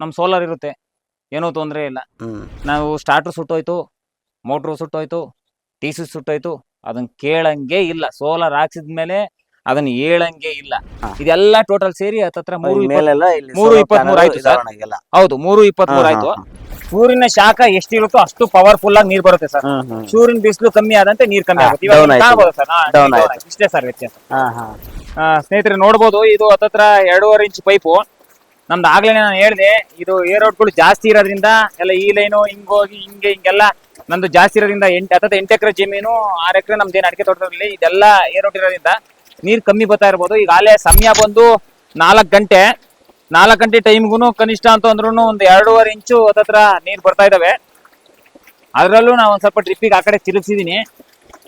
ನಮ್ ಸೋಲಾರ್ ಇರುತ್ತೆ. ಏನೂ ತೊಂದರೆ ಇಲ್ಲ. ಹ್ಮ್. ನಾವು ಸ್ಟಾರ್ಟರ್ ಸುಟ್ಟೋಯ್ತು ಮೋಟ್ರು ಸುಟ್ಟೋಯ್ತು ಟಿ ಸಿ ಸುಟ್ಟೋಯ್ತು ಅದನ್ನ ಕೇಳಂಗೆ ಇಲ್ಲ. ಸೋಲಾರ್ ಹಾಕ್ಸಿದ್ಮೇಲೆ ಅದನ್ನ ಹೇಳಂಗೆ ಇಲ್ಲ. ಹಾ. ಇದೆಲ್ಲ ಟೋಟಲ್ ಸೇರಿ ಹತ್ತತ್ರ ಮೂರು ಇಪ್ಪತ್ತು- ಮೇಲೆಲ್ಲ ಇಲ್ಲಿ ಮೂರು solar ಇಪ್ಪತ್ಮೂರು ಆಯ್ತು ಸರ್. ಹೌದು ಮೂರು ಇಪ್ಪತ್ಮೂರು ಹಾ, ಆಯ್ತು. ಹಾ, ಸೂರ್ಯನ ಶಾಖ ಎಷ್ಟಿರುತ್ತೋ ಅಷ್ಟು ಪವರ್ಫುಲ್ ಆಗಿ ನೀರ್ ಬರುತ್ತೆ ಸರ್. ಹ್ಮ್ ಹ್ಮ್. ಸೂರ್ಯನ ಬಿಸಿಲು ಕಮ್ಮಿ ಆದಂತೆ ನೀರ್ ಕಮ್ಮಿ ಹಾ, ಆಗುತ್ತೆ. ಇವಾಗ down ನೀವು ಆಯ್ತು. ಕಾಣ್ಬೋದು ಸರ್. ಹಾ, Down down ಆಯ್ತು. ಆಯ್ತು. ಇಷ್ಟೇ ಸರ್ ವ್ಯತ್ಯಾಸ. ಹಾ ಹಾ. ಆ, ಸ್ನೇಹಿತರೆ ನೋಡ್ಬೋದು ಇದು ಹತ್ತತ್ರ ಎರಡೂವರೆ ಇಂಚ್ ಪೈಪು ನಮ್ದು ಆಗ್ಲೇ ನಾನು ಹೇಳಿದೆ, ಇದು ಏರ್ ರೋಡ್ಗಳು ಜಾಸ್ತಿ ಇರೋದ್ರಿಂದ ಎಲ್ಲ ಈ ಲೈನು ಹಿಂಗೋಗಿ ಹಿಂಗೆ ಹಿಂಗೆಲ್ಲ ನಮ್ದು ಜಾಸ್ತಿ ಇರೋದ್ರಿಂದ ಎಂಟು ಅಥವಾ ಎಂಟು ಎಕರೆ ಜಮೀನು, ಆರು ಎಕರೆ ನಮ್ದು ಏನು ಅಡಿಕೆ ತೋಟದಲ್ಲಿ ಇದೆಲ್ಲ ಏರ್ ರೋಡ್ ಇರೋದ್ರಿಂದ ನೀರು ಕಮ್ಮಿ ಬರ್ತಾ ಇರ್ಬೋದು. ಈಗ ಆಲೇ ಸಮಯ ಬಂದು ನಾಲ್ಕು ಗಂಟೆ ನಾಲ್ಕು ಗಂಟೆ ಟೈಮ್ಗೂ ಕನಿಷ್ಠ ಅಂತ ಅಂದ್ರೂ ಒಂದು ಎರಡೂವರೆ ಇಂಚು ಹತ್ತತ್ರ ನೀರು ಬರ್ತಾ ಇದಾವೆ. ಅದರಲ್ಲೂ ನಾವು ಒಂದು ಸ್ವಲ್ಪ ಟ್ರಿಪ್ಪಿಗೆ ಆ ಕಡೆ ತಿರುಗಿಸಿದೀನಿ.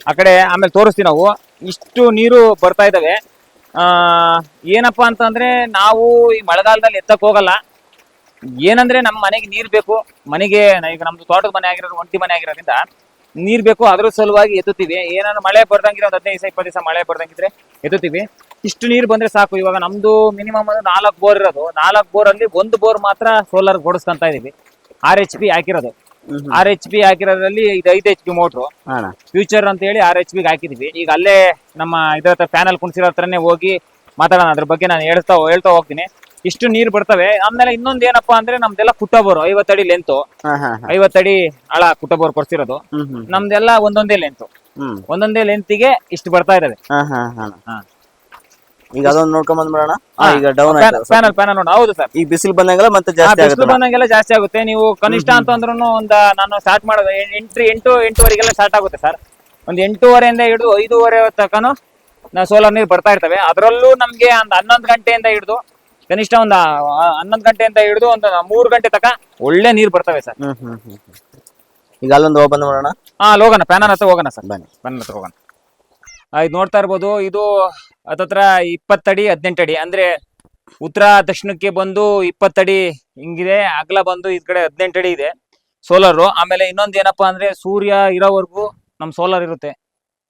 ಆ ಕಡೆ ಆಮೇಲೆ ತೋರಿಸ್ತೀವಿ ನಾವು. ಇಷ್ಟು ನೀರು ಬರ್ತಾ ಇದ್ದಾವೆ ಆ, ಏನಪ್ಪಾ ಅಂತಂದ್ರೆ ನಾವು ಈ ಮಳೆಗಾಲದಲ್ಲಿ ಎತ್ತಕ್ ಹೋಗಲ್ಲ. ಏನಂದ್ರೆ ನಮ್ಮ ಮನೆಗೆ ನೀರ್ ಬೇಕು. ಮನೆಗೆ ಈಗ ನಮ್ದು ತೋಟದ ಮನೆ ಆಗಿರೋದು ಒಂಟಿ ಮನೆ ಆಗಿರೋದ್ರಿಂದ ನೀರ್ ಬೇಕು. ಅದ್ರ ಸಲುವಾಗಿ ಎತ್ತುತ್ತೀವಿ. ಏನಾದ್ರು ಮಳೆ ಬರ್ದಂಗಿರೋ ಒಂದ್ ಹದಿನೈದು ದಿವಸ ಇಪ್ಪತ್ತು ದಿವಸ ಮಳೆ ಬರ್ದಂಗಿದ್ರೆ ಎತ್ತುತ್ತೀವಿ. ಇಷ್ಟು ನೀರ್ ಬಂದ್ರೆ ಸಾಕು. ಇವಾಗ ನಮ್ದು ಮಿನಿಮಮ್ ಅಂದ್ರೆ ನಾಲ್ಕು ಬೋರ್ ಇರೋದು. ನಾಲ್ಕು ಬೋರ್ ಅಲ್ಲಿ ಒಂದು ಬೋರ್ ಮಾತ್ರ ಸೋಲಾರ್ ಓಡಿಸ್ಕೊಂತ ಇದೀವಿ. ಆರ್ ಎಚ್ ಪಿ ಹಾಕಿರೋದು. ಆರ್ ಎಚ್ ಪಿ ಹಾಕಿರೋದ್ರಲ್ಲಿ ಇದು ಐದು ಎಚ್ ಪಿ ಮೋಟ್ರು ಅಣ್ಣ ಫ್ಯೂಚರ್ ಅಂತ ಹೇಳಿ ಆರ್ ಎಚ್ ಬಿ ಹಾಕಿದ್ವಿ. ಈಗ ಅಲ್ಲೇ ನಮ್ಮ ಇದ್ರ ಹತ್ರ ಪ್ಯಾನಲ್ ಕುಣಿಸಿರೋ ಹತ್ರನೇ ಹೋಗಿ ಮಾತಾಡೋಣ. ಅದ್ರ ಬಗ್ಗೆ ನಾನು ಹೇಳ್ತಾ ಹೇಳ್ತಾ ಹೋಗ್ತೀನಿ. ಇಷ್ಟು ನೀರು ಬರ್ತವೆ. ಆಮೇಲೆ ಇನ್ನೊಂದು ಏನಪ್ಪಾ ಅಂದ್ರೆ ನಮ್ದೆಲ್ಲ ಕುಟ್ಟಬೋರು ಐವತ್ತಡಿ ಲೆಂತು ಐವತ್ತಡಿ ಆಳ ಕುಟ್ಟಬೋರ್ ಕೊಡ್ಸಿರೋದು. ನಮ್ದೆಲ್ಲ ಒಂದೊಂದೇ ಲೆಂತು ಒಂದೊಂದೇ ಲೆಂತಿಗೆ ಇಷ್ಟು ಬರ್ತಾ ಇರೋದೇ. ಈಗ ಅದೊಂದು ನೋಡ್ಕೊಂಡ್ ಬಂದ್ಬಿಡೋಣ ಈಗ ಡೌನ್ ಪ್ಯಾನಲ್ ಪ್ಯಾನಲ್ ನೋಡ ಹೌದು ಸರ್ ಈಗ ಬಿಸಿಲು ಬಂದಂಗೆಲ್ಲ ಮತ್ತೆ ಜಾಸ್ತಿ ಬಿಸಿಲು ಆಗುತ್ತೆ ಬಂದಂಗೆಲ್ಲ ಜಾಸ್ತಿ ಆಗುತ್ತೆ. ನೀವು ಕನಿಷ್ಠ ಅಂತ ಅಂದ್ರೂ ಒಂದ್ ನಾನು ಸ್ಟಾರ್ಟ್ ಮಾಡೋದು ಎಂಟ್ರಿ ಎಂಟು ಎಂಟು ಎಂಟುವರೆಗೆಲ್ಲ ಸ್ಟಾರ್ಟ್ ಆಗುತ್ತೆ ಸರ್ ಒಂದು ಎಂಟೂವರೆಯಿಂದ ಹಿಡಿದು ಐದೂವರೆ ತನಕನು ನಾವು ಸೋಲಾರ್ ನೀರು ಬರ್ತಾ ಇರ್ತವೆ. ಅದರಲ್ಲೂ ನಮ್ಗೆ ಒಂದು ಹನ್ನೊಂದು ಗಂಟೆಯಿಂದ ಹಿಡಿದು ಕನಿಷ್ಠ ಒಂದು ಹನ್ನೊಂದು ಗಂಟೆಯಿಂದ ಹಿಡಿದು ಒಂದು ಮೂರು ಗಂಟೆ ತನಕ ಒಳ್ಳೆ ನೀರು ಬರ್ತವೆ ಸರ್ ಹ್ಮ್ ಹ್ಮ್ ಹ್ಮ್ ಹ್ಮ್. ಈಗ ಅಲ್ಲೊಂದು ಓಪನ್ ಮಾಡೋಣ ಹಾ ಹೋಗೋಣ. ಪ್ಯಾನಲ್ ಹತ್ರ ಹೋಗೋಣ ಸರ್ ಬನ್ನಿ. ಪ್ಯಾನಲ್ ಹತ್ರ ಹೋಗೋಣ. ಇದು ನೋಡ್ತಾ ಇರ್ಬೋದು ಇದು ಹತ್ತತ್ರ ಇಪ್ಪತ್ತಡಿ ಹದಿನೆಂಟಡಿ. ಅಡಿ ಅಂದ್ರೆ ಉತ್ತರ ದಕ್ಷಿಣಕ್ಕೆ ಬಂದು ಇಪ್ಪತ್ತಡಿ ಹಿಂಗಿದೆ ಅಗಲ ಬಂದು ಈ ಕಡೆ ಹದಿನೆಂಟಡಿ ಅಡಿ ಇದೆ ಸೋಲಾರು. ಆಮೇಲೆ ಇನ್ನೊಂದು ಏನಪ್ಪಾ ಅಂದ್ರೆ ಸೂರ್ಯ ಇರೋವರೆಗೂ ನಮ್ ಸೋಲಾರ್ ಇರುತ್ತೆ.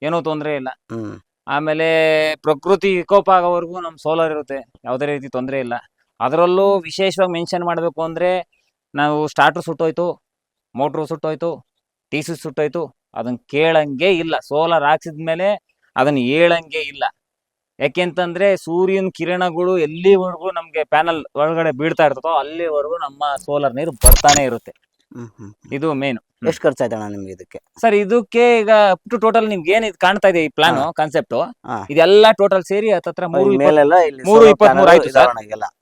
ಏನೂ ತೊಂದರೆ ಇಲ್ಲ. ಆಮೇಲೆ ಪ್ರಕೃತಿ ವಿಕೋಪ ಆಗೋವರೆಗೂ ನಮ್ ಸೋಲಾರ್ ಇರುತ್ತೆ. ಯಾವುದೇ ರೀತಿ ತೊಂದರೆ ಇಲ್ಲ. ಅದರಲ್ಲೂ ವಿಶೇಷವಾಗಿ ಮೆನ್ಷನ್ ಮಾಡಬೇಕು ಅಂದ್ರೆ ನಾವು ಸ್ಟಾರ್ಟರ್ ಸುಟ್ಟೋಯ್ತು ಮೋಟ್ರು ಸುಟ್ಟೋಯ್ತು ಟಿ ಸಿ ಸುಟ್ಟೋಯ್ತು ಅದನ್ನ ಕೇಳಂಗೆ ಇಲ್ಲ. ಸೋಲಾರ್ ಹಾಕ್ಸಿದ್ಮೇಲೆ ಅದನ್ನ ಹೇಳಂಗೆ ಇಲ್ಲ. ಯಾಕೆಂತಂದ್ರೆ ಸೂರ್ಯನ ಕಿರಣಗಳು ಎಲ್ಲಿವರೆಗೂ ನಮ್ಗೆ ಪ್ಯಾನಲ್ ಒಳಗಡೆ ಬೀಳ್ತಾ ಇರ್ತದೋ ಅಲ್ಲಿವರೆಗೂ ನಮ್ಮ ಸೋಲಾರ್ ನೀರು ಬರ್ತಾನೆ ಇರುತ್ತೆ. ಇದು ಮೇನ್ ಎಷ್ಟು ಖರ್ಚಾಯ್ತಣ್ಣ ನಿಮ್ಗೆ ಇದಕ್ಕೆ? ಸರ್ ಇದಕ್ಕೆ ಈಗ ಟು ಟೋಟಲ್ ನಿಮ್ಗೆ ಏನ್ ಇದು ಕಾಣ್ತಾ ಇದೆ ಈ ಪ್ಲಾನ್ ಕಾನ್ಸೆಪ್ಟ್ ಇದೆಲ್ಲ ಟೋಟಲ್ ಸೇರಿ ಹತ್ತತ್ರ ಮೂರು ಮೂರು ಇಪ್ಪತ್ಮೂರು ಆಯ್ತು ಸರ್.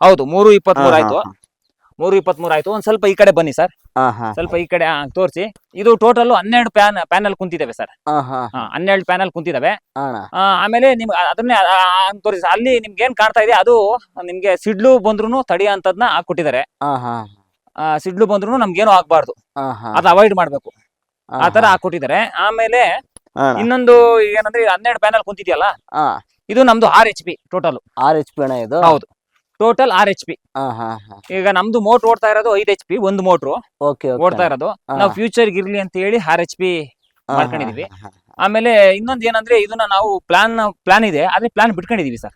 ಹೌದು ಮೂರು ಇಪ್ಪತ್ತ್ ಮೂರು ಹಾ, ಆಯ್ತು. ಮೂರು ಇಪ್ಪತ್ತ್ ಮೂರು ಆಯ್ತು. ಒಂದ್ ಸ್ವಲ್ಪ ಈ ಕಡೆ ಬನ್ನಿ ಸರ್ ಸ್ವಲ್ಪ ಈ ಕಡೆ ತೋರಿಸಿ. ಇದು ಟೋಟಲ್ ಹನ್ನೆರಡು ಪ್ಯಾನ್ ಪ್ಯಾನಲ್ ಕುಂತಿದ್ದಾವೆ ಸರ್ ಹನ್ನೆರಡು ಪ್ಯಾನಲ್ ಕುಂತಿದ್ದಾವೆ ಆಮೇಲೆ ನಿಮ್ಗೆ ಅದನ್ನೇ ತೋರಿಸಿ ಅಲ್ಲಿ ನಿಮ್ಗೆ ಏನ್ ಕಾಣ್ತಾ ಇದೆ? ಅದು ನಿಮ್ಗೆ ಸಿಡ್ಲು ಬಂದ್ರು ತಡಿ ಅಂತದ್ನ ಹಾಕೊಟ್ಟಿದ್ದಾರೆ ಸಿಡ್ಲು ಬಂದ್ರು ನಮ್ಗೇನು ಆಗ್ಬಾರ್ದು. ಅದು ಅವಾಯ್ಡ್ ಮಾಡ್ಬೇಕು. ಆತರ ಆ ತರ ಹಾ. ಹಾಕೊಟ್ಟಿದ್ದಾರೆ ಆಮೇಲೆ ಇನ್ನೊಂದು ಏನಂದ್ರೆ ಹನ್ನೆರಡು ಪ್ಯಾನಲ್ ಕುಂತಿದ್ಯಲ್ಲ? ಇದು ನಮ್ದು R H P total R H P ಹೌದು. ಟೋಟಲ್ ಆರ್ ಎಚ್ ಪಿ ಈಗ ನಮ್ದು ಮೋಟರ್ ಓಡ್ತಾ ಇರೋದು ಐದ್ ಎಚ್ ಪಿ ಒಂದು ಮೋಟ್ರು ಓಡ್ತಾ ಇರೋದು. ನಾವು ಫ್ಯೂಚರ್ ಇರ್ಲಿ ಅಂತ ಹೇಳಿ ಆರ್ ಎಚ್ ಪಿ ಮಾಡ್ಕೊಂಡಿದೀವಿ. ಆಮೇಲೆ ಇನ್ನೊಂದ್ ಏನಂದ್ರೆ ಇದನ್ನ ನಾವು ಪ್ಲಾನ್ ಪ್ಲಾನ್ ಇದೆ ಆದ್ರೆ ಪ್ಲಾನ್ ಬಿಟ್ಕೊಂಡಿದೀವಿ ಸರ್.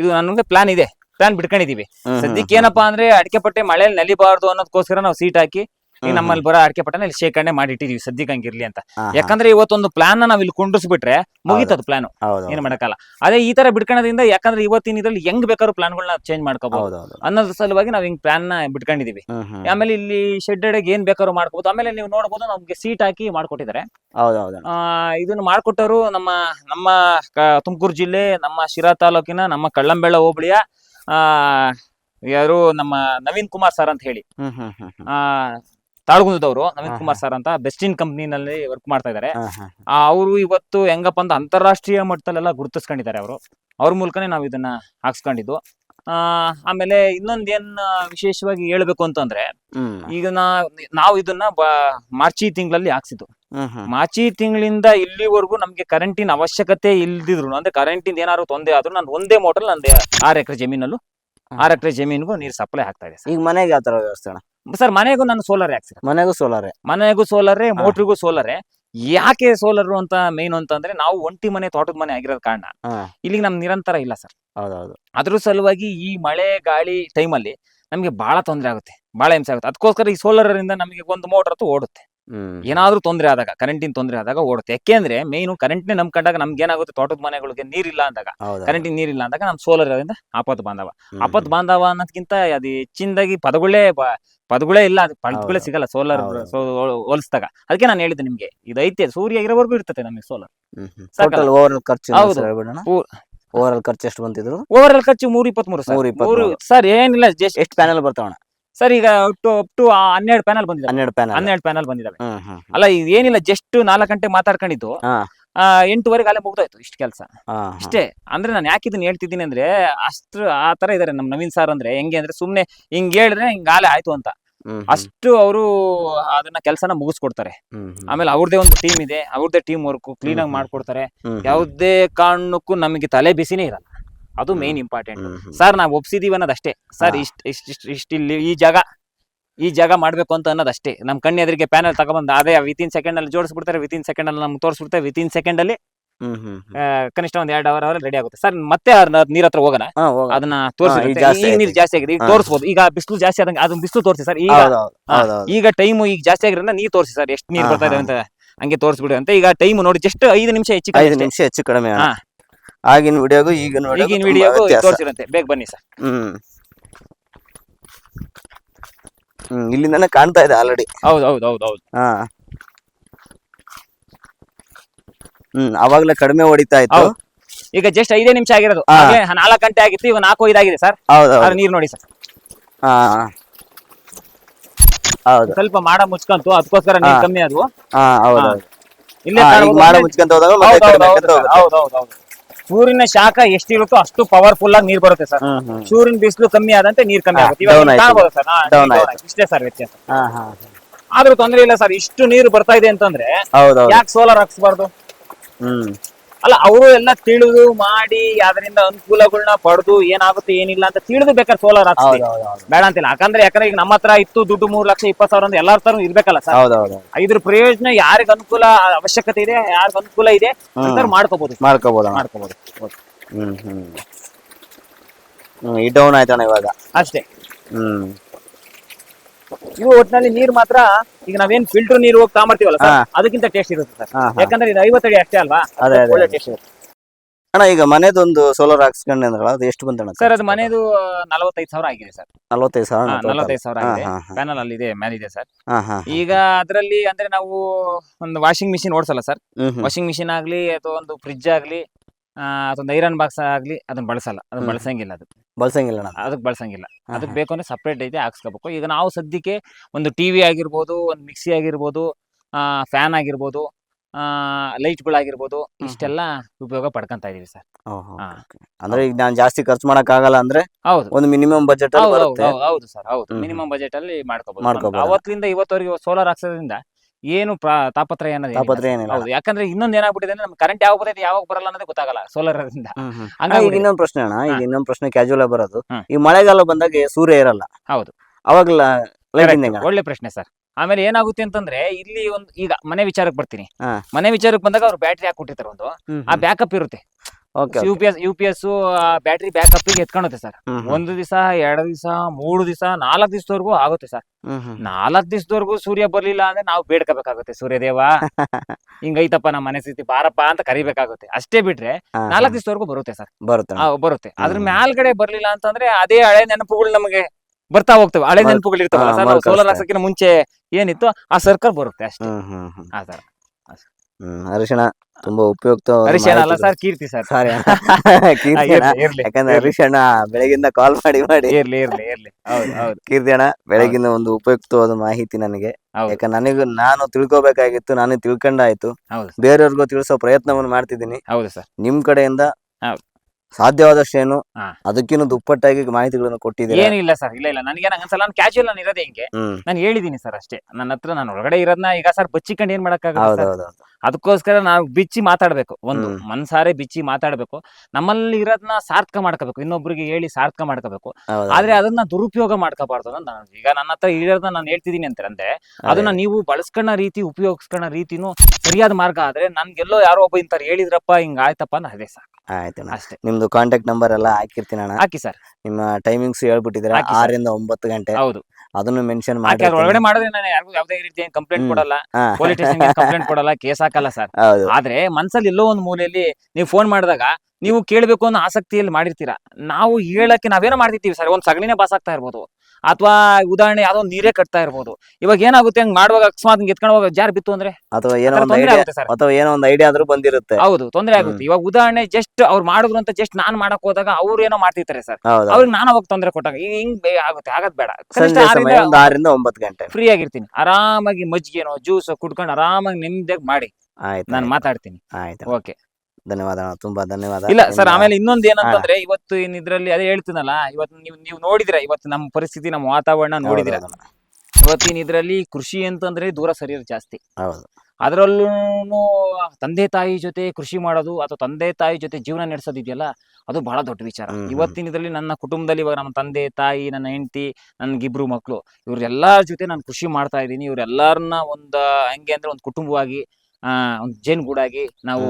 ಇದು ನನ್ಗೆ ಪ್ಲಾನ್ ಇದೆ. ಪ್ಲಾನ್ ಬಿಟ್ಕೊಂಡಿದೀವಿ. ಸದ್ಯಕ್ಕೆ ಏನಪ್ಪಾ ಅಂದ್ರೆ ಅಡಿಕೆ ಪಟ್ಟೆ ಮಳೆಯಲ್ಲಿ ನಲಿಬಾರ್ದು ಅನ್ನೋದಕ್ಕೋಸ್ಕರ ನಾವು ಸೀಟ್ ಹಾಕಿ ಈಗ ನಮ್ಮಲ್ಲಿ ಬರೋ ಅಡಿಕೆ ಪಟ್ಟಣ ಇಲ್ಲಿ ಶೇಖರಣೆ ಮಾಡಿ ಇಟ್ಟಿದೀವಿ ಸದ್ಯಕ್ಕೆ ಹಂಗಿರ್ಲಿ ಅಂತ. ಯಾಕಂದ್ರೆ ಇವತ್ತೊಂದು ಪ್ಲಾನ್ ನಾವು ಇಲ್ಲಿ ಕುಂಡ್ರಿಸ್ಬಿಟ್ರೆ ಮುಗೀತದ ಪ್ಲಾನ್ ಏನ್ ಮಾಡಕ್ಕಲ್ಲ. ಅದೇ ಈ ತರ ಬಿಟ್ಕೊಳ್ಳೋದ್ರಿಂದ ಯಾಕಂದ್ರೆ ಇವತ್ತಿನ ಇದ್ರಲ್ಲಿ ಹೆಂಗ್ ಬೇಕಾದ್ರೂ ಪ್ಲಾನ್ಗಳನ್ನ ಚೇಂಜ್ ಮಾಡ್ಕೋಬಹುದು ಹೌದು ಹೌದು. ಅನ್ನೋದ್ರ ಸಲುವಾಗಿ ನಾವ್ ಹಿಂಗ್ ಪ್ಲಾನ್ನ ಬಿಟ್ಕೊಂಡಿದೀವಿ. ಆಮೇಲೆ ಇಲ್ಲಿ ಶೆಡ್ ಅಡಿಗೆ ಏನ್ ಬೇಕಾದ್ರೂ ಮಾಡ್ಕೋಬಹುದು ಆಮೇಲೆ ನೀವು ನೋಡಬಹುದು ನಮ್ಗೆ ಸೀಟ್ ಹಾಕಿ ಮಾಡ್ಕೊಟ್ಟಿದ್ದಾರೆ. ಇದನ್ನ ಮಾಡ್ಕೊಟ್ಟವರು ನಮ್ಮ ನಮ್ಮ ತುಮಕೂರು ಜಿಲ್ಲೆ ನಮ್ಮ ಶಿರಾ ತಾಲೂಕಿನ ನಮ್ಮ ಕಳ್ಳಂಬೆಳ ಹೋಬಳಿಯ ಆ ಯಾರು ನಮ್ಮ ನವೀನ್ ಕುಮಾರ್ ಸರ್ ಅಂತ ಹೇಳಿ. ಆ ತಾಳಗುಂದದವರು ನವೀನ್ ಕುಮಾರ್ ಸರ್ ಅಂತ ಬೆಸ್ಟ್ ಇನ್ ಕಂಪ್ನಿನಲ್ಲಿ ವರ್ಕ್ ಮಾಡ್ತಾ ಇದ್ದಾರೆ. ಅವರು ಇವತ್ತು ಹೆಂಗಪ್ಪ ಅಂತ ಅಂತಾರಾಷ್ಟ್ರೀಯ ಮಟ್ಟದಲ್ಲೆಲ್ಲ ಗುರುತಿಸ್ಕೊಂಡಿದ್ದಾರೆ ಅವರು. ಅವ್ರ ಮೂಲಕನೇ ನಾವು ಇದನ್ನ ಹಾಕ್ಸ್ಕೊಂಡಿದ್ದು. ಆ ಆಮೇಲೆ ಇನ್ನೊಂದ್ ಏನ್ ವಿಶೇಷವಾಗಿ ಹೇಳ್ಬೇಕು ಅಂತಂದ್ರೆ ಈಗ ನಾ- ನಾವು ಇದನ್ನ ಮಾರ್ಚಿ ತಿಂಗಳಲ್ಲಿ ಹಾಕ್ಸಿದ್ದು. ಮಾರ್ಚಿ ತಿಂಗಳಿಂದ ಇಲ್ಲಿವರೆಗೂ ನಮ್ಗೆ ಕರೆಂಟಿನ ಅವಶ್ಯಕತೆ ಇಲ್ದಿದ್ರು. ಅಂದ್ರೆ ಕರೆಂಟಿಂದ ಏನಾದ್ರು ತೊಂದರೆ ಆದ್ರೂ ನಾನು ಒಂದೇ ಮೋಟರ್ ನಂದು ಆರ್ ಎಕರೆ ಜಮೀನಲ್ಲೂ ಆರ್ ಎಕರೆ ಜಮೀನಿಗೂ ನೀರು ಸಪ್ಲೈ ಆಗ್ತಾ ಇದೆ ಈಗ ಮನೆಗೆ ಯಾವ ತರ ವ್ಯವಸ್ಥೆ ಅಣ್ಣ? ಸರ್ ಮನೆಗೂ ನಾನು ಸೋಲಾರ್ ಹಾಕ್ಸಿರ ಮನೆಗೂ ಸೋಲಾರೇ ಮನೆಗೂ ಸೋಲಾರೇ ಮೋಟ್ರಿಗೂ ಸೋಲಾರ್ ಯಾಕೆ ಸೋಲಾರ್ ಅಂತ ಮೇನ್ ಅಂತಂದ್ರೆ ನಾವು ಒಂಟಿ ಮನೆ ತೋಟದ ಮನೆ ಆಗಿರೋದ್ ಕಾರಣ. ಹಾ. ಇಲ್ಲಿಗೆ ನಮ್ ನಿರಂತರ ಇಲ್ಲ ಸರ್. ಹೌದೌದು. ಹೌದು ಅದ್ರ ಸಲುವಾಗಿ ಈ ಮಳೆ ಗಾಳಿ ಟೈಮಲ್ಲಿ ನಮಗೆ ಬಹಳ ತೊಂದರೆ ಆಗುತ್ತೆ. ಬಹಳ ಹಿಂಸೆ ಆಗುತ್ತೆ. ಅದಕ್ಕೋಸ್ಕರ ಈ ಸೋಲಾರ್ ಇಂದ ನಮಗೆ ಒಂದು ಮೋಟರ್ ಅಂತೂ ಓಡುತ್ತೆ. ಏನಾದ್ರೂ ತೊಂದರೆ ಆದಾಗ ಕರೆಂಟಿನ ತೊಂದರೆ ಆದಾಗ ಓಡುತ್ತೆ. ಯಾಕೆಂದ್ರೆ ಮೇನ್ ಕರೆಂಟ್ನೇ ಕಂಡಾಗ ನಮ್ಗೆ ಏನಾಗುತ್ತೆ? ತೋಟದ ಮನೆಗಳಿಗೆ ನೀರಿಲ್ಲ ಅಂದಾಗ ಕರೆಂಟಿನ ನೀರಿಲ್ಲ ಅಂದಾಗ ನಮ್ ಸೋಲಾರ್ ಅದರಿಂದ ಆಪತ್ ಬಾಂಧವ. ಆಪತ್. ಬಾಂಧವ ಅನ್ನೋದಕ್ಕಿಂತ ಅದು ಹೆಚ್ಚಿನದಾಗಿ ಪದಗಳೇ ಪದಗಳೇ ಇಲ್ಲ ಅದು ಪದಗಳೇ ಸಿಗಲ್ಲ ಸೋಲಾರ್. ಹೋಲಿಸಿದಾಗ. ಅದಕ್ಕೆ ನಾನು ಹೇಳಿದ್ದೆ ನಿಮ್ಗೆ ಇದು ಐತೆ ಸೂರ್ಯ ಇರೋವರೆಗೂ ಇರ್ತದೆ ನಮಗೆ ಸೋಲಾರ್ ಖರ್ಚು ಓವರ್ ಆಲ್ ಖರ್ಚು ಎಷ್ಟು ಬಂತಿದ್ರು? ಓವರ್ ಆಲ್ ಖರ್ಚು ಮೂರ್ ಮೂರು ಇಪ್ಪತ್ಮೂರು. ಸರ್ ಏನಿಲ್ಲ ಜಸ್ಟ್ ಎಷ್ಟು ಪ್ಯಾನಲ್ ಬರ್ತಾವಣ ಸರ್ ಈಗ ಟು ಅಪ್ ಟು ಹನ್ನೆರಡು ಪ್ಯಾನಲ್ ಬಂದಿದೆ ಹನ್ನೆರಡು ಪ್ಯಾನಲ್ ಹನ್ನೆರಡು ಪ್ಯಾನಲ್ ಬಂದಿದ್ದಾವೆ ಅಲ್ಲ ಇದು ಏನಿಲ್ಲ ಜಸ್ಟ್ ನಾಲ್ಕು ಗಂಟೆ ಮಾತಾಡ್ಕೊಂಡಿದ್ದು. ಆ, ಎಂಟುವರೆಗೆ ಅಲ್ಲೇ ಮುಗ್ದೋಯ್ತು ಇಷ್ಟು ಕೆಲಸ. ಹಾ ಅಷ್ಟೇ ಅಂದ್ರೆ ನಾನು ಯಾಕೆ ಇದನ್ನ ಹೇಳ್ತಿದ್ದೀನಿ ಅಂದ್ರೆ ಅಷ್ಟು ಆ ತರ ಇದಾರೆ ನಮ್ ನವೀನ್ ಸರ್ ಅಂದ್ರೆ. ಹೆಂಗೆ ಅಂದ್ರೆ ಸುಮ್ನೆ ಹಿಂಗ್ ಹೇಳಿದ್ರೆ ಹಿಂಗ್ ಆಲೆ ಆಯ್ತು ಅಂತ. ಅಷ್ಟು ಅವರು ಅದನ್ನ ಕೆಲಸನ ಮುಗಿಸ್ಕೊಡ್ತಾರೆ. ಆಮೇಲೆ ಅವ್ರದೇ ಒಂದು ಟೀಮ್ ಇದೆ. ಅವ್ರದೇ ಟೀಮ್ ವರ್ಕ್ ಕ್ಲೀನ್ ಆಗಿ. ಮಾಡ್ಕೊಡ್ತಾರೆ. ಯಾವುದೇ ಕಾರಣಕ್ಕೂ ನಮಗೆ ತಲೆ ಬಿಸಿನೇ ಇರಲ್ಲ. ಅದು ಮೇನ್ ಇಂಪಾರ್ಟೆಂಟ್. ಸರ್ ನಾವು ಒಪ್ಸಿದೀವಿ ಅನ್ನೋದು ಅಷ್ಟೇ ಸರ್. ಇಷ್ಟ ಇಷ್ಟ ಇಷ್ಟ ಇಲ್ಲಿ ಈ ಜಾಗ ಈ ಜಾಗ ಮಾಡಬೇಕು ಅಂತ ಅನ್ನೋದಷ್ಟೇ. ಅಷ್ಟೇ ನಮ್ ಕಣ್ಣು ಎದುರಿಗೆ ಪ್ಯಾನಲ್ ತಗೊಬಂದು ಅದೇ ವಿತಿನ್ ಸೆಕೆಂಡ್ ಅಲ್ಲಿ ಜೋಡಿಸ್ಬಿಡ್ತಾರೆ ವಿತಿನ್ ಸೆಕೆಂಡ್ ಅಲ್ಲಿ ನಮ್ಗೆ ತೋರಿಸ್ಬಿಡ್ತಾರೆ ವಿತಿನ್ ಸೆಕೆಂಡ್ ಅಲ್ಲಿ ಕನಿಷ್ಠ ಒಂದ್ ಎರಡು ಅವರ್ ಅವರ್ ರೆಡಿ ಆಗುತ್ತೆ. ಸರ್ ಮತ್ತೆ ನೀರ್ ಹತ್ರ ಹೋಗೋಣ? ಅದನ್ನ ತೋರಿಸಿ ಜಾಸ್ತಿ ಈಗ ನೀರ್ ಜಾಸ್ತಿ ಆಗಿದೆ. ಈಗ ತೋರಿಸಬಹುದು ಈಗ ಬಿಸಿಲು ಜಾಸ್ತಿ ಆದಂಗೆ ಅದನ್ನ ಬಿಸಿಲು ತೋರಿಸಿ ಸರ್ ಈಗ. ಈಗ ಟೈಮ್ ಈಗ ಜಾಸ್ತಿ ಆಗಿರೋದ್ರಿಂದ ನೀರ್ ತೋರಿಸಿ ಸರ್ ಎಷ್ಟು ನೀರ್ ಬರ್ತಾ ಇದೆ. ಅಂತ ಹಂಗೆ ತೋರಿಸ್ಬಿಡಿ ಅಂತ. ಈಗ ಟೈಮ್ ನೋಡಿ ಜಸ್ಟ್ ಐದು ನಿಮಿಷ ಹೆಚ್ಚು ಕಡಿಮೆ ನಿಮಿಷ ಹೆಚ್ಚು ಕಡಿಮೆ. ಆಗಿನ ವಿಡಿಯೋಗೂ ಈಗಿನ ಈಗಿನ ವಿಡಿಯೋಗೂ ತೋರಿಸಿರಂತೆ ಬೇಗ ಬನ್ನಿ ಸರ್ ಹ್ಮ್ ಹ್ಮ್ ಇಲ್ಲಿಂದಾನೆ ಕಾಣ್ತಾ ಇದೆ ಆಲ್ರೆಡಿ ಹೌದು ಹೌದು ಹೌದು ಹೌದು ಹಾ ಹ್ಮ್ ಅವಾಗ್ಲೇ ಕಡಿಮೆ ಹೊಡಿತಾ ಇತ್ತು ಹೌದು. ಈಗ ಜಸ್ಟ್ ಐದೇ ನಿಮಿಷ ಆಗಿರೋದು ಹಾ. ನಾಲ್ಕು ಗಂಟೆ ಆಗಿತ್ತು ಇವಾಗ ನಾಲ್ಕು ಐದಾಗಿದೆ ಸರ್ ಹೌದು ಹೌದು ನೀರ್ ನೋಡಿ ಸರ್ ಹಾ ಹಾ. ಹೌದು ಸ್ವಲ್ಪ ಮಾಡ ಮುಚ್ಕಂತು ಅದಕ್ಕೋಸ್ಕರ ನೀರ್ ಹಾ. ಕಮ್ಮಿ ಅದು ಹಾ ಹೌದು ಹೌದು. ಇಲ್ಲೇ ಹಾ, ಈಗ ಕಾಣ್ಬೋದು. ಮಾಡ ಮುಚ್ಕೊಂತ ಹೋದಾಗ ಮತ್ತೆ ಹೌದು, ಕಡಿಮೆ ಹೌದು, ಆಕ್ಕಂತ ಹೌದು, ಹೋಗುತ್ತೆ. ಹೌದು, ಹೌದು, ಹೌದು. ಸೂರ್ಯನ ಶಾಖ ಎಷ್ಟಿರುತ್ತೋ ಅಷ್ಟು ಪವರ್ಫುಲ್ ಆಗಿ ನೀರ್ ಬರುತ್ತೆ ಸರ್. ಹ್ಮ್ ಹ್ಮ್. ಸೂರ್ಯನ ಬಿಸಿಲು ಕಮ್ಮಿ ಆದಂತೆ ನೀರ್ ಕಮ್ಮಿ ಆಗುತ್ತೆ. ಇವಾಗ down ನೀವು ಆಯ್ತು. ಕಾಣ್ಬೋದು ಸರ್. ಹಾ, Down down ಆಯ್ತು. ಆಯ್ತು. ಇಷ್ಟೇ ಸರ್ ವ್ಯತ್ಯಾಸ. ಹಾ ಹಾ ಆದ್ರೂ ತೊಂದ್ರೆ ಇಲ್ಲ ಸರ್. ಇಷ್ಟು ನೀರು ಬರ್ತಾ ಇದೆ ಅಂತಂದ್ರೆ ಯಾಕೆ ಸೋಲಾರ್ ಹಾಕ್ಸ್ಬಾರ್ದು? ಹ್ಮ್. ಅಲ್ಲ ಅವರು ಎಲ್ಲ ತಿಳಿದು ಮಾಡಿ ಅದರಿಂದ ಅನುಕೂಲಗಳನ್ನ ಪಡೆದು ಏನಾಗುತ್ತೆ ಏನಿಲ್ಲ ಅಂತ ತಿಳಿದು ಬೇಕಾದ್ರೆ ಸೋಲಾರ್ ಹಾಕ್ಸಿ ಹೌದು ಹೌದು ಹೌದು. ಬೇಡ ಅಂತಿಲ್ಲ. ಯಾಕಂದ್ರೆ ಯಾಕಂದ್ರೆ ಈಗ ನಮ್ಮ ಹತ್ರ ಇತ್ತು ದುಡ್ಡು ಮೂರ್ ಲಕ್ಷ ಇಪ್ಪತ್ತು ಸಾವಿರ ಅಂತ ಎಲ್ಲಾರ ತರ ಇರ್ಬೇಕಲ್ಲ ಸರ್. ಇದ್ರ ಪ್ರಯೋಜನ ಯಾರಿಗ ಅನುಕೂಲ ಅವಶ್ಯಕತೆ ಇದೆ ಯಾರಿಗ ಅನುಕೂಲ ಇದೆ ಮಾಡ್ಕೋಬಹುದು ಮಾಡ್ಕೋಬಹುದು ಮಾಡ್ಕೋಬಹುದು ಹ್ಮ್ ಹ್ಮ್. ಹ್ಮ್ ಈ ಡೌನ್ ಆಯ್ತಣ್ಣ ಇವಾಗ. ಅಷ್ಟೇ. ಹ್ಮ್. ಇವು ಒಟ್ಟಿನಲ್ಲಿ ನೀರು ಮಾತ್ರ ಈಗ ನಾವೇನ್ ಫಿಲ್ಟರ್ ನೀರು ಹೋಗಿ ತಾಮರ್ತೀವಲ್ಲ ಸರ್ ಅದಕ್ಕಿಂತ ಟೇಸ್ಟ್ ಇರುತ್ತೆ ಸರ್ ಹಾ, ಹಾ. ಯಾಕಂದ್ರೆ ಇದು ಐವತ್ತಡಿ ಅಷ್ಟೇ ಅಲ್ವಾ? ಅದೇ, ಅದೇ, ಒಳ್ಳೆ ಟೇಸ್ಟ್ ಇರುತ್ತೆ. ಅಣ್ಣ ಈಗ ಮನೆದೊಂದು ಸೋಲಾರ್ ಹಾಕ್ಸ್ಕೊಂಡೆ ಅಂದ್ರಲ್ಲ ಅದು ಎಷ್ಟು ಬಂತಣ್ಣ ಸರ್ ಅದು ಮನೆದು ನಲವತ್ತೈದು ಸಾವಿರ ಆಗಿದೆ ಸರ್ ನಲವತ್ತೈದು ಸಾವಿರ ನಲವತ್ತೈದು ಸಾವಿರ ಆಗಿದೆ. ಹಾ, ಹಾ. ಪ್ಯಾನಲ್ ಅಲ್ಲಿ ಇದೆ ಮೇಲಿದೆ ಸರ್ ಹಾ ಹಾ ಈಗ ಅದರಲ್ಲಿ ಅಂದ್ರೆ ನಾವು ಒಂದು ವಾಷಿಂಗ್ ಮಿಷಿನ್ ಓಡಿಸಲ್ಲ ಸರ್ ಹ್ಮ್ ಹ್ಮ್. ವಾಷಿಂಗ್ ಮಿಷಿನ್ ಆಗ್ಲಿ ಅಥವಾ ಒಂದು ಫ್ರಿಜ್ ಆಗ್ಲಿ ಒಂದು ಐರನ್ ಬಾಕ್ಸ್ ಆಗಲಿ ಅದನ್ನ ಬಳಸಲ್ಲ ಅದನ್ನ ಬಳಸಂಗಿಲ್ಲ ಅದು. ಬಳಸಂಗಿಲ್ಲ ಅಣ್ಣ ಅದಕ್ಕೆ ಬಳಸಂಗಿಲ್ಲ. ಅದಕ್ಕೆ. ಬೇಕು ಅಂದ್ರೆ ಸಪ್ರೇಟ್ ಐತೆ ಹಾಕ್ಸ್ಕೋಬೇಕು. ಈಗ ನಾವು ಸದ್ಯಕ್ಕೆ ಒಂದು ಟಿವಿ ಆಗಿರ್ಬೋದು ಒಂದು ಮಿಕ್ಸಿ ಆಗಿರ್ಬೋದು ಫ್ಯಾನ್ ಆಗಿರ್ಬೋದು ಲೈಟ್ಗಳಾಗಿರ್ಬೋದು ಇಷ್ಟೆಲ್ಲ ಉಪಯೋಗ ಪಡ್ಕೊಂತ ಇದೀವಿ ಸರ್. ಅಂದ್ರೆ ಈಗ ನಾನು ಜಾಸ್ತಿ ಖರ್ಚು ಮಾಡಕ್ ಆಗಲ್ಲ ಅಂದ್ರೆ ಹೌದು. ಒಂದು ಮಿನಿಮಮ್ ಬಜೆಟ್ ಅಲ್ಲಿ ಹೌದು ಸರ್ ಹೌದು. ಮಿನಿಮಮ್ ಬಜೆಟ್ ಅಲ್ಲಿ ಮಾಡ್ಕೋಬಹುದು. ಅವತ್ತಿಂದ ಇವತ್ತವರೆಗೆ ಸೋಲಾರ್ ಹಾಕ್ಸೋದ್ರಿಂದ ಏನು ಪ್ರಾ- ತಾಪತ್ರ ಅನ್ನೋದು ಏನಿಲ್ಲ ತಾಪತ್ರೆ ಸರ್. ಏನಿಲ್ಲ ಹೌದು ಯಾಕಂದ್ರೆ ಇನ್ನೊಂದ್ ಏನಾಗ್ಬಿಟ್ಟಿದೆ ಅಂದ್ರೆ ನಮ್ಗೆ ಕರೆಂಟ್ ಯಾವಾಗ ಬರ್ತೈತೆ ಯಾವಾಗ ಬರಲ್ಲ ಅನ್ನೋದೇ ಗೊತ್ತಾಗಲ್ಲ ಸೋಲಾರ್ ಅದರಿಂದ ಹ್ಮ್ ಹ್ಮ್. ಅಣ್ಣ, ಹಂಗಾಗಿ ಇನ್ನೊಂದ್ ಪ್ರಶ್ನೆ ಅಣ್ಣ ಈಗ ಹಾ. ಇನ್ನೊಂದು ಪ್ರಶ್ನೆ ಕ್ಯಾಜುವಲ್ ಆಗಿ ಬರೋದು ಹ್ಮ್. ಈ ಮಳೆಗಾಲ ಬಂದಾಗ ಸೂರ್ಯ ಇರಲ್ಲ ಹೌದು. ಅವಾಗ Correct. ಒಳ್ಳೆ ಪ್ರಶ್ನೆ ಸರ್ ಆಮೇಲೆ ಏನಾಗುತ್ತೆ ಅಂತಂದ್ರೆ ಇಲ್ಲಿ ಒಂದು ಈಗ ಮನೆ ವಿಚಾರಕ್ಕೆ ಬರ್ತೀನಿ ಹಾ. ಮನೆ ವಿಚಾರಕ್ಕೆ ಬಂದಾಗ ಅವ್ರು ಬ್ಯಾಟ್ರಿ ಹಾಕೊಟ್ಟಿರ್ತಾರೆ ಒಂದು ಆ ಬ್ಯಾಕಪ್ ಇರುತ್ತೆ okay U P S U P S battery ಬ್ಯಾಕಪ್ಗೆ ಎತ್ಕೊಳುತ್ತೆ ಸರ್ ಒಂದು ದಿವಸ ಎರಡು ದಿವಸ ಮೂರು ದಿವಸ ನಾಲ್ಕು ದಿವಸದವರೆಗೂ ಆಗುತ್ತೆ ಸರ್ ನಾಲ್ಕು ದಿವಸದವರೆಗೂ ಸೂರ್ಯ ಬರ್ಲಿಲ್ಲ ಅಂದ್ರೆ ನಾವು ಬೇಡ್ಕೋಬೇಕಾಗುತ್ತೆ ಸೂರ್ಯದೇವ. ಹಿಂಗೈತಪ್ಪ ನಮ್ಮ ಮನೆ ಸ್ಥಿತಿ ಬಾರಪ್ಪ ಅಂತ ಕರಿಬೇಕಾಗುತ್ತೆ. ಅಷ್ಟೇ ಬಿಟ್ರೆ ನಾಲ್ಕು ದಿವಸದವರೆಗೂ ಬರುತ್ತೆ ಸರ್ ಬರುತ್ತೆ. ಬರುತ್ತೆ. ಅದ್ರ ಮೇಲ್ಗಡೆ ಬರ್ಲಿಲ್ಲ ಅಂತಂದ್ರೆ ಅದೇ ಹಳೆ ನೆನಪುಗಳು ನಮಗೆ ಬರ್ತಾ ಹೋಗ್ತವೆ. ಹಳೆ ನೆನಪುಗಳು ಇರ್ತಾವಲ್ಲ ಸರ್ ಸೋಲಾರ್. ಹಾಕ್ಸಕ್ಕಿಂತ ಮುಂಚೆ ಏನಿತ್ತು ಆ ಸರ್ಕಲ್ ಬರುತ್ತೆ ಅಷ್ಟೇ. ಆ ಸರ್ ಹ್ಮ್ ಅರಿಶಿಣ ತುಂಬಾ ಉಪಯುಕ್ತ ಅರಿಶಿಣ ಅಲ್ಲ ಸರ್ ಕೀರ್ತಿ ಸರ್. ಸಾರಿ ಕೀರ್ತಿ ಅಣ್ಣ. ಇರ್ಲಿ ಇರ್ಲಿ. ಯಾಕಂದ್ರೆ ಅರಿಶಿಣ ಬೆಳಗಿಂದ ಕಾಲ್ ಮಾಡಿ ಮಾಡಿ. ಇರ್ಲಿ ಇರ್ಲಿ ಇರ್ಲಿ. ಹೌದು ಹೌದು. ಕೀರ್ತಿ ಅಣ್ಣ ಬೆಳಗಿನ ಒಂದು ಉಪಯುಕ್ತವಾದ ಮಾಹಿತಿ ನನಗೆ. ಹೌದು. ಯಾಕಂದ್ರೆ ನನಗೂ ನಾನು ತಿಳ್ಕೊಬೇಕಾಗಿತ್ತು ನಾನು ತಿಳ್ಕೊಂಡಾಯ್ತು. ಹೌದು. ಬೇರೆಯವ್ರಿಗೂ ತಿಳಿಸೋ ಪ್ರಯತ್ನವನ್ನು ಮಾಡ್ತಿದ್ದೀನಿ. ಹೌದು ಸರ್. ನಿಮ್ ಕಡೆಯಿಂದ ಸಾಧ್ಯವಾದಷ್ಟು ಏನು ಹಾ. ಅದಕ್ಕಿಂತ ದುಪ್ಪಟ್ಟಾಗಿ ಮಾಹಿತಿಗಳನ್ನು ಕೊಟ್ಟಿದ್ದೀರಾ? ಏನಿಲ್ಲ ಸರ್ ಇಲ್ಲ ಇಲ್ಲ. ನನಗೆ ಅನ್ಸಲ್ಲ ನಾನು ಕ್ಯಾಶುಯಲ್ ನಾನು ಇರೋದೇ ಹಿಂಗೆ. ಹ್ಮ್. ನಾನು ಹೇಳಿದೀನಿ ಸರ್ ಅಷ್ಟೇ. ನನ್ನ ಹತ್ರ ನಾನು ಒಳಗಡೆ ಇರೋದನ್ನ ಈಗ ಸರ್ ಬಚ್ಚಿಕೊಂಡು ಏನ್ ಮಾಡಕ್ಕಾಗಲ್ಲ ಸರ್. ಹೌದೌದು ಅದಕ್ಕೋಸ್ಕರ ನಾವು ಬಿಚ್ಚಿ ಮಾತಾಡ್ಬೇಕು. ಒಂದು ಹ್ಮ್. ಮನ್ಸಾರೆ ಬಿಚ್ಚಿ ಮಾತಾಡ್ಬೇಕು. ನಮ್ಮಲ್ಲಿ ಇರೋದನ್ನ ಸಾರ್ಥಕ ಮಾಡ್ಕೋಬೇಕು. ಇನ್ನೊಬ್ರಿಗೆ ಹೇಳಿ ಸಾರ್ಥಕ ಮಾಡ್ಕೋಬೇಕು. ಹೌದು ಆದ್ರೆ ಅದನ್ನ ದುರುಪಯೋಗ ಮಾಡ್ಕೋಬಾರ್ದು ಅಂತ ನಾನು ಈಗ ನನ್ನ ಹತ್ರ ಇರೋದನ್ನ ನಾನು ಹೇಳ್ತಿದೀನಿ ಅಂತ ಅಂದ್ರೆ ಅದನ್ನ ನೀವು ಬಳಸ್ಕೊಳ್ಳೋ ರೀತಿ ಉಪಯೋಗಿಸ್ಕೊಳ್ಳೋ ರೀತಿನೂ ಸರಿಯಾದ ಮಾರ್ಗ ಆದ್ರೆ ನನ್ಗೆಲ್ಲೋ ಯಾರೋ ಒಬ್ಬ ಇಂತಾರೆ ಹೇಳಿದ್ರಪ್ಪ ಹಿಂಗ ಆಯ್ತಪ್ಪ ಅಂದ್ರೆ ಅದೇ ಸಾಕು. ಆಯ್ತಣ್ಣ ಅಷ್ಟೇ. ನಿಮ್ದು ಕಾಂಟ್ಯಾಕ್ಟ್ ನಂಬರ್ ಎಲ್ಲ ಹಾಕಿರ್ತೀನಿ ಅಣ್ಣ. ಹಾಕಿ ಸರ್. ನಿಮ್ಮ ಟೈಮಿಂಗ್ಸ್ ಹೇಳ್ಬಿಟ್ಟಿದ್ರೆ ಹಾಕಿ sir. ಆರರಿಂದ ಒಂಬತ್ತು ಗಂಟೆ. ಹೌದು. ಅದನ್ನು ಮೆನ್ಷನ್ ಹಾಕಿ ಮಾಡಿ ಅದ್ರ ಒಳಗಡೆ ಮಾಡಿದ್ರೆ ನಾನು ಯಾರಿಗೂ ಯಾವುದೇ ರೀತಿ ಕಂಪ್ಲೇಂಟ್ ಹ್ಮ್. ಕೊಡಲ್ಲ. ಹಾ. ಪೊಲೀಸ್ ಸ್ಟೇಷನ್ ಕಂಪ್ಲೇಂಟ್ ಕೊಡಲ್ಲ ಕೇಸ್ ಹಾಕಲ್ಲ ಸರ್. ಹೌದು. ಆದ್ರೆ ಮನ್ಸಲ್ಲಿ ಎಲ್ಲೋ ಒಂದು ಮೂಲೆಯಲ್ಲಿ ನೀವು ಫೋನ್ ಮಾಡಿದಾಗ ನೀವು ಕೇಳಬೇಕು ಅನ್ನೋ ಆಸಕ್ತಿಯಲ್ಲಿ ಮಾಡಿರ್ತೀರಾ. ನಾವು ಹೇಳಕ್ಕೆ ನಾವೇನೋ ಮಾಡ್ತಿರ್ತೀವಿ ಸರ್ ಒಂದು ಸಗಣಿನೇ ಬಾಸ್ ಆಗ್ತಾ ಇರ್ಬೋದು. ಅಥವಾ ಉದಾಹರಣೆ ಯಾವ್ದೋ ನೀರೇ ಕಟ್ತಾ ಇರ್ಬೋದು. ಇವಾಗ ಏನಾಗುತ್ತೆ ಹಂಗ್ ಮಾಡುವಾಗ ಅಕಸ್ಮಾತ್ ಹಿಂಗ್ ಎತ್ಕೊಂಡು ಹೋಗ ಜಾರ್ ಬಿತ್ತು ಅಂದ್ರೆ? ಅಥವಾ ಏನೋ ಅಥವಾ ಏನೋ ಒಂದು ಐಡಿಯಾ ಆದ್ರೂ ಬಂದಿರುತ್ತೆ. ಹೌದು ತೊಂದರೆ ಆಗುತ್ತೆ. ಇವಾಗ ಉದಾಹರಣೆ ಜಸ್ಟ್ ಅವ್ರು ಮಾಡಿದ್ರು ಅಂತ ಜಸ್ಟ್ ನಾನ್ ಮಾಡಕ್ ಹೋದಾಗ ಅವ್ರು ಏನೋ ಮಾಡ್ತಿರ್ತಾರೆ ಸರ್. ಅವ್ರಿಗೆ ನಾನು ಅವಾಗ ತೊಂದರೆ ಕೊಟ್ಟಾಗ ಈಗ ಹಿಂಗ್ ಆಗುತ್ತೆ ಆಗದ್ ಬೇಡ. ಆರಿಂದ ಒಂಬತ್ತು ಗಂಟೆ. ಫ್ರೀ ಆಗಿರ್ತೀನಿ. ಆರಾಮಾಗಿ ಮಜ್ಜಿಗೆನೋ ಜ್ಯೂಸ್ ಕುಡ್ಕೊಂಡು ಆರಾಮಾಗಿ ನೆಮ್ಮದಿಯಾಗಿ ಮಾಡಿ. ಆಯ್ತು ನಾನು ಮಾತಾಡ್ತೀನಿ. ಆಯ್ತು. ಓಕೆ ಧನ್ಯವಾದ ತುಂಬಾ ಧನ್ಯವಾದ. ಇಲ್ಲ ಸರ್ ನಿಮ್ಮ- ಆಮೇಲೆ ಇನ್ನೊಂದು ಏನಂತಂದ್ರೆ ಇವತ್ತು ಏನ್ ಇದ್ರಲ್ಲಿ ಅದೇ ಹೇಳ್ತೀನಲ್ಲ ಇವತ್ತು ನೀವು ನೀವು ನೋಡಿದಿರ ಇವತ್ತು ನಮ್ಮ ಪರಿಸ್ಥಿತಿ ನಮ್ಮ ವಾತಾವರಣ ನೋಡಿದ್ರೆ. ಹೌದು, ಇವತ್ತಿನ ಇದ್ರಲ್ಲಿ ಕೃಷಿ ಅಂತಂದ್ರೆ ದೂರ ಸರಿಯೋದು ಜಾಸ್ತಿ. ಹೌದು. ಅದರಲ್ಲೂ ತಂದೆ ತಾಯಿ ಜೊತೆ ಕೃಷಿ ಮಾಡೋದು ಅಥವಾ ತಂದೆ ತಾಯಿ ಜೊತೆ ಜೀವನ ನಡೆಸೋದಿದೆಯಲ್ಲ ಅದು ಬಹಳ ದೊಡ್ಡ ವಿಚಾರ. ಹ್ಮ್, ಹ್ಮ್. ಇವತ್ತಿನ ಇದರಲ್ಲಿ ನನ್ನ ಕುಟುಂಬದಲ್ಲಿ ಇವಾಗ ನಮ್ಮ ತಂದೆ ತಾಯಿ ನನ್ನ ಹೆಂಡತಿ ನನ್ಗಿಬ್ರು ಮಕ್ಕಳು ಇವ್ರೆಲ್ಲರ ಜೊತೆ ನಾನು ಕೃಷಿ ಮಾಡ್ತಾ ಇದ್ದೀನಿ. ಇವ್ರೆಲ್ಲಾರನ್ನ ಒಂದ್ ಹೆಂಗೆ ಅಂದ್ರೆ ಒಂದು ಕುಟುಂಬವಾಗಿ ಆ ಒಂದು ಜೇನುಗೂಡಾಗಿ ನಾವು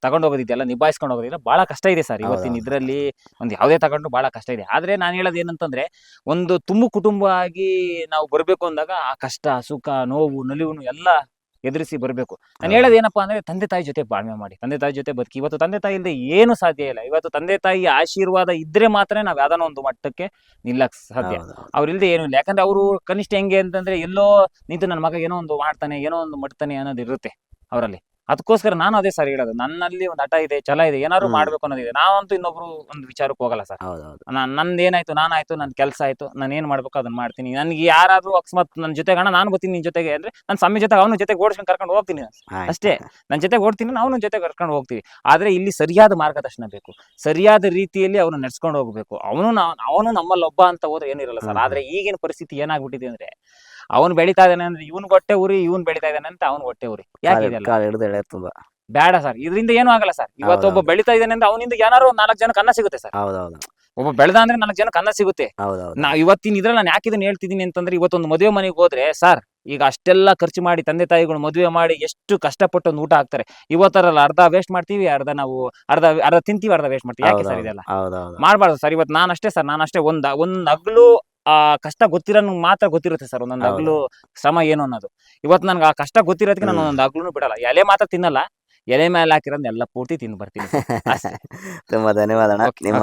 ತಗೊಂಡು ಹೋಗೋದಿದೆಯಲ್ಲ ನಿಭಾಯಿಸ್ಕೊಂಡು ಹೋಗೋದಿಲ್ಲ ಬಹಳ ಕಷ್ಟ ಇದೆ ಸರ್. ಇವತ್ತಿನ. ಇದರಲ್ಲಿ ಒಂದು ಯಾವುದೇ ತಗೊಂಡು ಬಹಳ ಕಷ್ಟ ಇದೆ. ಆದ್ರೆ ನಾನು ಹೇಳೋದು ಏನಂತಂದ್ರೆ ಒಂದು ತುಂಬು ಕುಟುಂಬ ಆಗಿ ನಾವು ಬರ್ಬೇಕು ಅಂದಾಗ ಆ ಕಷ್ಟ ಸುಖ ನೋವು ನಲಿವುನು ಎಲ್ಲ ಎದುರಿಸಿ ಬರ್ಬೇಕು. ನಾನು. ಹೇಳೋದು ಏನಪ್ಪಾ ಅಂದ್ರೆ ತಂದೆ ತಾಯಿ ಜೊತೆ ಬಾಳ್ಮೆ ಮಾಡಿ ತಂದೆ ತಾಯಿ ಜೊತೆ ಬದುಕಿ. ಇವತ್ತು ತಂದೆ ತಾಯಿ ಇಲ್ಲದೆ ಏನು ಸಾಧ್ಯ ಇಲ್ಲ. ಇವತ್ತು ತಂದೆ ತಾಯಿ ಆಶೀರ್ವಾದ ಇದ್ರೆ ಮಾತ್ರ ನಾವ್ ಯಾವ್ದಾನ ಒಂದು ಮಟ್ಟಕ್ಕೆ ನಿಲ್ಲಕ್ ಸಾಧ್ಯ. ಅವ್ರಿಲ್ದೆ ಏನು ಇಲ್ಲ. ಯಾಕಂದ್ರೆ ಅವರು ಕನಿಷ್ಠ ಹೆಂಗೆ ಅಂತಂದ್ರೆ ಎಲ್ಲೋ ನಿಂತು ನನ್ನ ಮಗ ಏನೋ ಒಂದು ಮಾಡ್ತಾನೆ ಏನೋ ಒಂದು ಮಾಡ್ತಾನೆ ಅನ್ನೋದು ಇರುತ್ತೆ. ಅವರಲ್ಲಿ. ಅದಕ್ಕೋಸ್ಕರ ನಾನು ಅದೇ ಸರ್ ಹೇಳೋದು. ನನ್ನಲ್ಲಿ ಒಂದು ಹಠ ಇದೆ ಛಲ ಇದೆ ಏನಾದ್ರು. ಮಾಡ್ಬೇಕು ಅನ್ನೋದಿದೆ. ನಾವಂತೂ ಇನ್ನೊಬ್ರು ಒಂದು ವಿಚಾರಕ್ಕೆ ಹೋಗಲ್ಲ ಸರ್. ಹೌದು ಹೌದು ನಾನ್ ನಂದು ಏನಾಯ್ತು ನಾನಾಯ್ತು ನನ್ನ ಕೆಲಸ ಆಯ್ತು ನಾನು ಏನ್ ಮಾಡ್ಬೇಕು ಅದನ್ನ ಮಾಡ್ತೀನಿ. ನನ್ಗೆ ಯಾರಾದ್ರೂ ಅಕಸ್ಮಾತ್ ನನ್ನ ಜೊತೆಗೆ ಅಣ್ಣ ನಾನು ಗೊತ್ತೀನಿ ನಿನ್ ಜೊತೆಗೆ ಅಂದ್ರೆ ನನ್ನ ಸ್ವಾಮಿ ಜೊತೆ ಅವನ ಜೊತೆಗೆ ಓಡಿಸ್ಕೊಂಡು ಕರ್ಕೊಂಡು ಹೋಗ್ತೀನಿ ಆಯ್ತು. ಅಷ್ಟೇ. ನನ್ನ ಜೊತೆಗೆ ಓಡ್ತೀನಿ ನಾವು ಜೊತೆ ಕರ್ಕೊಂಡು ಹೋಗ್ತೀವಿ ಆದ್ರೆ ಇಲ್ಲಿ ಸರಿಯಾದ ಮಾರ್ಗದರ್ಶನ ಬೇಕು. ಸರಿಯಾದ ರೀತಿಯಲ್ಲಿ ಅವನು ನಡ್ಸ್ಕೊಂಡು ಹೋಗ್ಬೇಕು. ಅವನು ಅವನು ನಮ್ಮಲ್ಲೊಬ್ಬ ಅಂತ ಹೋದ್ರೆ ಏನಿರಲ್ಲ ಸರ್. ಹ್ಮ್. ಆದ್ರೆ ಈಗಿನ ಪರಿಸ್ಥಿತಿ ಏನಾಗ್ಬಿಟ್ಟಿದೆ ಅಂದ್ರೆ ಅವನು ಬೆಳಿತಾ ಇದ್ದಾನೆ ಅಂದ್ರೆ ಇವನ್ ಹೊಟ್ಟೆ ಉರಿ ಇವನ್ ಬೆಳಿತಾ ಇದ್ದಾನೆ ಅಂತ ಅವ್ನ್ ಹೊಟ್ಟೆ ಉರಿ. ಯಾಕೆ ಕಾಲ್- ಇದೆಲ್ಲ? ಕಾಲ್ ಹಿಡಿದು ಎಳೆ ತುಂಬಾ ಬೇಡ ಸರ್. ಇದರಿಂದ ಏನು ಆಗಲ್ಲ ಸರ್. ಇವತ್ತು ಒಬ್ಬ. ಬೆಳಿತಾ ಇದ್ದಾನೆ ಅಂದ್ರೆ ಅವನಿಂದ ಏನಾರು ಒಂದ್ ನಾಲ್ಕು ಜನಕ್ಕೆ ಅನ್ನ ಸಿಗುತ್ತೆ ಸರ್. ಹೌದೌದು. ಒಬ್ಬ ಬೆಳೆದ ಅಂದ್ರೆ ನಾಲ್ಕು ಜನಕ್ಕೆ ಅನ್ನ ಸಿಗುತ್ತೆ. ಹೌದೌದು. ನಾ ಇವತ್ತಿನ ಇದ್ರಲ್ಲಿ ನಾನು ಯಾಕೆ ಇದನ್ನ ಹೇಳ್ತಿದ್ದೀನಿ ಅಂತಂದ್ರೆ ಇವತ್ತೊಂದು ಮದುವೆ ಮನೆಗೆ ಹೋದ್ರೆ ಸರ್ ಈಗ ಅಷ್ಟೆಲ್ಲ ಖರ್ಚು ಮಾಡಿ ತಂದೆ ತಾಯಿಗಳು ಮದುವೆ ಮಾಡಿ ಎಷ್ಟು ಕಷ್ಟಪಟ್ಟು ಒಂದು ಊಟ ಹಾಕ್ತಾರೆ. ಇವತ್ತರಲ್ಲ ಅರ್ಧ ವೇಸ್ಟ್ ಮಾಡ್ತೀವಿ ಅರ್ಧ ನಾವು ಅರ್ಧ ಅರ್ಧ ತಿಂತೀವಿ ಅರ್ಧ ವೇಸ್ಟ್ ಮಾಡ್ತೀವಿ. ಯಾಕೆ ಸರ್ ಇದೆಲ್ಲ? ಹೌದೌದು. ಮಾಡ್ಬಾರ್ದು ಸರ್. ಇವತ್ತು ನಾನು ಅಷ್ಟೇ ಸರ್. ನಾನು ಅಷ್ಟೇ ಒಂದ್ ಒಂದ್ ಹಗ್ಲು ಆ ಕಷ್ಟ ಗೊತ್ತಿರೋ ಮಾತ್ರ ಗೊತ್ತಿರುತ್ತೆ ಸರ್ ಒಂದೊಂದು. ಹಗ್ಲು ಶ್ರಮ ಏನು ಅನ್ನೋದು ಇವತ್ತು ನನ್ಗೆ ಆ ಕಷ್ಟ ಗೊತ್ತಿರೋದಕ್ಕೆ ನಾನು. ಒಂದೊಂದು ಹಗ್ಲು ಬಿಡಲ್ಲ ಎಲೆ ಮಾತ್ರ ತಿನ್ನಲ್ಲ ಎಲೆ ಮೇಲೆ ಹಾಕಿರೋದ್ ಎಲ್ಲ ಪೂರ್ತಿ ತಿಂದು ಬರ್ತೀನಿ. ತುಂಬಾ ಧನ್ಯವಾದ ಅಣ್ಣ ನಿಮ್ಮ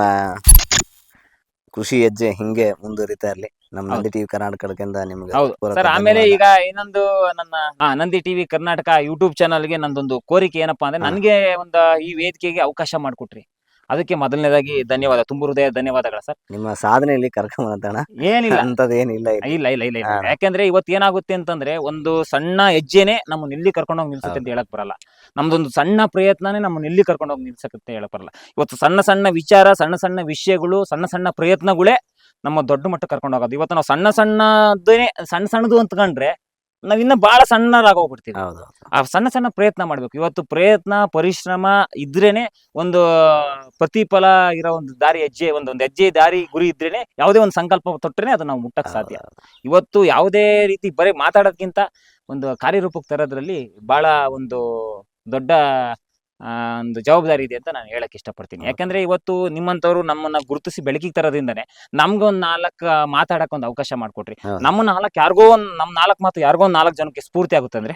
ಕೃಷಿ ಹೆಜ್ಜೆ ಹಿಂಗೆ ಮುಂದುವರಿತಾ ಇರಲಿ ನಮ್ಮ. ನಂದಿ ಟಿವಿ ಕರ್ನಾಟಕದಿಂದ ನಿಮ್ಗೆ ಹೌದು ಸರ್ ಆಮೇಲೆ ಈಗ ಇನ್ನೊಂದು ನನ್ನ ಆ, ನಂದಿ ಟಿವಿ ಕರ್ನಾಟಕ ಯೂಟ್ಯೂಬ್ ಚಾನಲ್ಗೆ ನಂದೊಂದು ಕೋರಿಕೆ ಏನಪ್ಪಾ ಅಂದ್ರೆ. ನನ್ಗೆ ಒಂದು ಈ ವೇದಿಕೆಗೆ ಅವಕಾಶ ಮಾಡಿಕೊಟ್ರಿ ಅದಕ್ಕೆ ಮೊದಲನೇದಾಗಿ ಧನ್ಯವಾದ ತುಂಬ ಹೃದಯ ಧನ್ಯವಾದಗಳು ಸರ್. ನಿಮ್ಮ ಸಾಧನೆಯಲ್ಲಿ ಕರ್ಕೊಂಡ್ ಬಂದಣ್ಣ ಏನಿಲ್ಲ ಅಂತದೇನಿಲ್ಲ ಇಲ್ಲ ಇಲ್ಲ ಇಲ್ಲ ಇಲ್ಲ. ಹಾ. ಯಾಕಂದ್ರೆ ಇವತ್ತು ಏನಾಗುತ್ತೆ ಅಂತಂದ್ರೆ ಒಂದು ಸಣ್ಣ ಹೆಜ್ಜೆನೆ ನಮ್ಮನ್ನ ಎಲ್ಲಿ ಕರ್ಕೊಂಡೋಗಿ ನಿಲ್ಸುತ್ತೆ ಅಂತ ಹೇಳಕ್ ಬರಲ್ಲ. ನಮ್ದೊಂದು ಸಣ್ಣ ಪ್ರಯತ್ನನೇ ನಮ್ಮನ್ನ ಎಲ್ಲಿ ಕರ್ಕೊಂಡೋಗಿ ನಿಲ್ಸಕ್ಕೆ ಹೇಳಕ್ ಬರಲ್ಲ. ಇವತ್ತು ಸಣ್ಣ ಸಣ್ಣ ವಿಚಾರ ಸಣ್ಣ ಸಣ್ಣ ವಿಷಯಗಳು ಸಣ್ಣ ಸಣ್ಣ ಪ್ರಯತ್ನಗಳೇ ನಮ್ಮ ದೊಡ್ಡ ಮಟ್ಟ ಕರ್ಕೊಂಡು ಹೋಗೋದು. ಇವತ್ತು ನಾವು ಸಣ್ಣ ಸಣ್ಣದೇನೆ ಸಣ್ಣ ಸಣ್ಣದು ಅಂತಕೊಂಡ್ರೆ ನಾವ್ ಇನ್ನ ಬಹಳ ಸಣ್ಣರಾಗೋಗ್ಬಿಡ್ತೀವಿ. ಹೌದು. ಆ ಸಣ್ಣ ಸಣ್ಣ ಪ್ರಯತ್ನ ಮಾಡ್ಬೇಕು. ಇವತ್ತು ಪ್ರಯತ್ನ ಪರಿಶ್ರಮ ಇದ್ರೇನೆ ಒಂದು ಪ್ರತಿಫಲ ಇರೋ ಒಂದು ದಾರಿ ಹೆಜ್ಜೆ ಒಂದು ಒಂದು ಹೆಜ್ಜೆ ದಾರಿ ಗುರಿ ಇದ್ರೇನೆ ಯಾವುದೇ ಒಂದು ಸಂಕಲ್ಪ ತೊಟ್ರೇನೆ ಅದು ನಾವು ಮುಟ್ಟಕ್ ಸಾಧ್ಯ. ಇವತ್ತು ಯಾವುದೇ ರೀತಿ ಬರೀ ಮಾತಾಡೋದ್ಕಿಂತ ಒಂದು ಕಾರ್ಯರೂಪಕ್ಕೆ ತರೋದ್ರಲ್ಲಿ ಬಹಳ ಒಂದು ದೊಡ್ಡ ಒಂದು ಜವಾಬ್ದಾರಿ ಇದೆ ಅಂತ ನಾನು ಹೇಳಕ್ ಇಷ್ಟಪಡ್ತೀನಿ. ಯಾಕಂದ್ರೆ ಇವತ್ತು ನಿಮ್ಮಂತವ್ರು ನಮ್ಮನ್ನ ಗುರುತಿಸಿ ಬೆಳಕಿಗೆ ತರೋದ್ರಿಂದನೇ ನಮ್ಗೊಂದ್ ನಾಲ್ಕು ಮಾತಾಡಕ್ ಒಂದು ಅವಕಾಶ ಮಾಡ್ಕೊಟ್ರಿ. ನಮ್ಮ ನಾಲ್ಕು ಯಾರಿಗೋ ಒಂದ್ ನಮ್ ನಾಲ್ಕು ಮಾತು ಯಾರಿಗೋ ಒಂದ್ ನಾಲ್ಕು ಜನಕ್ಕೆ ಸ್ಫೂರ್ತಿ ಆಗುತ್ತೆ ಅಂದ್ರೆ